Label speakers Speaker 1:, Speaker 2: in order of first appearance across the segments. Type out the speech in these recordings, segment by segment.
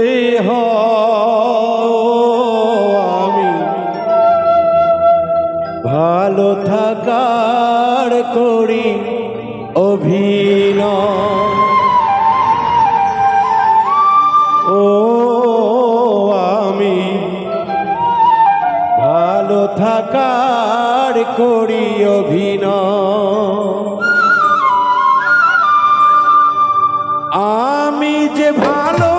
Speaker 1: বলতে হয় আমি ভালো থাকার করি অভিনয়। ও আমি ভালো থাকার করি অভিনয়। আমি যে ভালো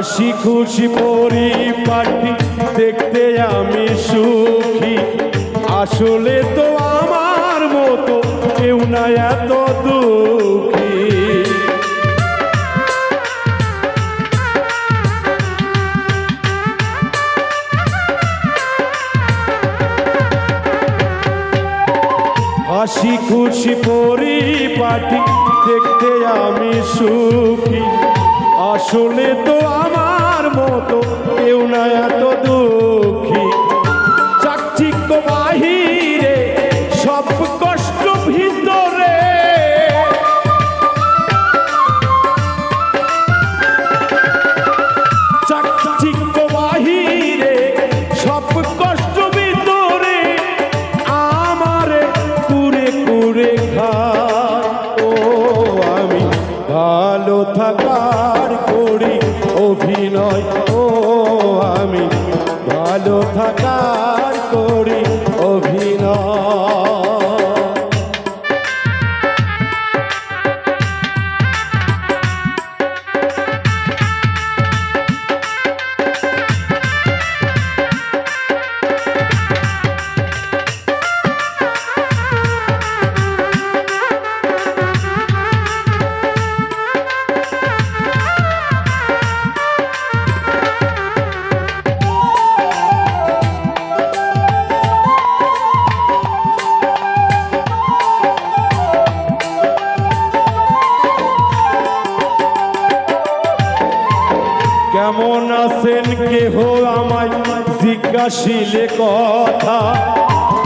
Speaker 1: হাসি খুশি পরিপাটি, দেখতে আমি সুখী। আসলে তো আমার মতো কেউ না এত দুঃখী। হাসি খুশি পরিপাটি, দেখতে আমি সুখী। আসলে তো আমার মতো কেউ না এত দুঃখী ভালো থাকার করি। কেমন আছেন কেহ আমায় জিজ্ঞাসিলে কথা?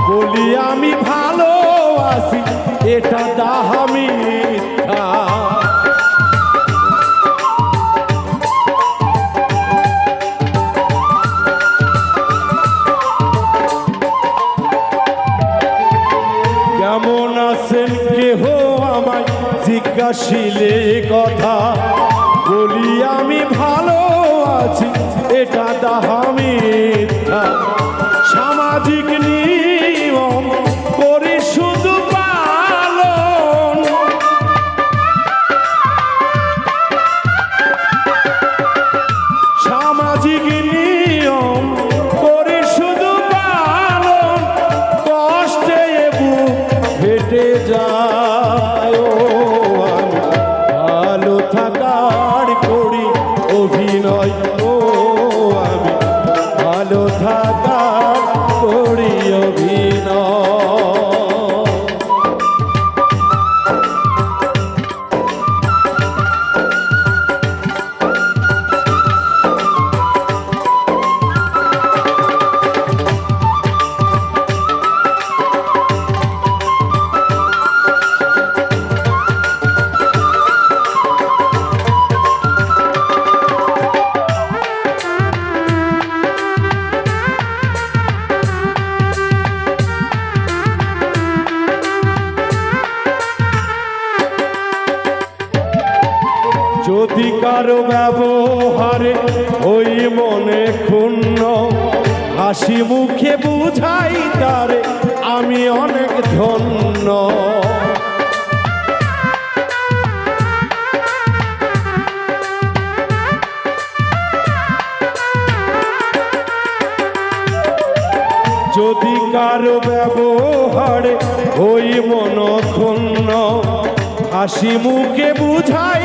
Speaker 1: বলি, আমি ভালো আছি, এটা দাহা মিথ্যা। কেমন আছেন কেহ আমায় জিজ্ঞাসিলে কথা? বলি, আমি ভালো আছি এটা দাহা মিথ্যা সামাজিক নিয়ম কারও ব্যবহারে ওই মনে ক্ষুণ্ণ। হাসি মুখে বুঝাই তারে, আমি অনেক ধন্য। যদি কারও ব্যবহারে ওই মনক্ষুণ্ণ, হাসি মুখে বুঝাই